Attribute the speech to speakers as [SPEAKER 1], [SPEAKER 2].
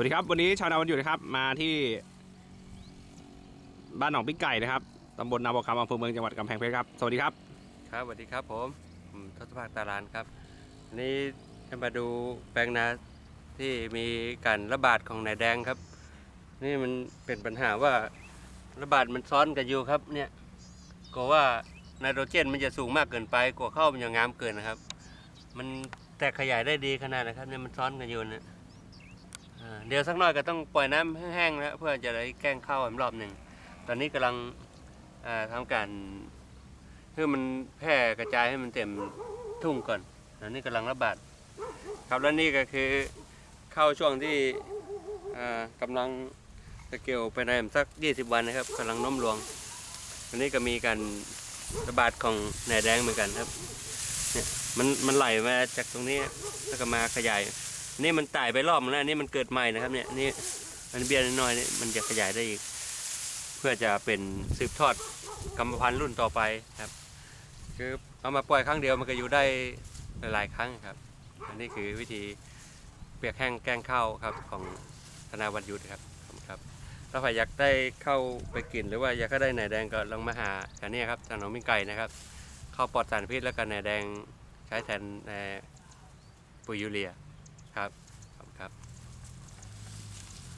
[SPEAKER 1] วัสดีครับ วันนี้ชาวนาวันหยุดนะครับ มาที่ บ้านหนองปิ้งไก่นะครับตำบลนาบอคำอำเภอเมืองจังหวัดกำแพงเพชรครับ สวัสดีครับ
[SPEAKER 2] ครับสวัสดีครับผมผมทศภาคตาลานครับวันนี้จะมาดูแปลงนาที่มีการระบาดของนายแดงครับ นี่มันเป็นปัญหาว่าระบาดมันซ้อนกันอยู่ครับ เนี่ยกลัวว่าไนโตรเจนมันจะสูงมากเกินไปกลัวข้าวมันจะงามเกินนะครับ มันแตกขยายได้ดีขนาดนะครับเนี่ยมันซ้อนกันอยู่เนะ อ่าเดี๋ยวสักหน่อยก็ต้องปล่อยน้ำแห้งๆแล้วเพื่อจะได้แกล้งข้าวอีกรอบหนึ่ง ตอนนี้กำลังอ่าทำการเพื่อมันแพร่กระจายให้มันเต็มทุ่งก่อนอันนี้กำลังระบาด ครับแล้วนี่ก็คือเข้าช่วงที่อ่ากำลังสเกลไปในสัก 20 วันนะครับกำลังโน้มรวงอันนี้ก็มีการระบาดของแหน่แดงเหมือนกันครับเนี่ยมันมันไหลมาจากตรงนี้แล้วก็มาขยาย นี่มันตายไปรอบแล้วอันนี่มันเกิดใหม่นะครับ เนี่ยนี่มันเบี้ยน้อยๆนี่มันจะขยายได้อีก เพื่อจะเป็นสืบทอดกรรมพันธุ์รุ่นต่อไปครับ คือเอามาปล่อยครั้งเดียวมันก็อยู่ได้หลายๆครั้งครับ อันนี้คือวิธีเปียกแห้งแกงข้าวครับของธนาวันยุดครับครับถ้าใครอยากได้เข้าไปกินหรือว่าอยากได้ไหนแดงก็ลองมาหากันนี่ครับทางหนองมิงไก่นะครับข้าวปลอดสารพิษแล้วก็ไหนแดงใช้แทนปุ๋ยยูเรีย ครับขอบคุณครับ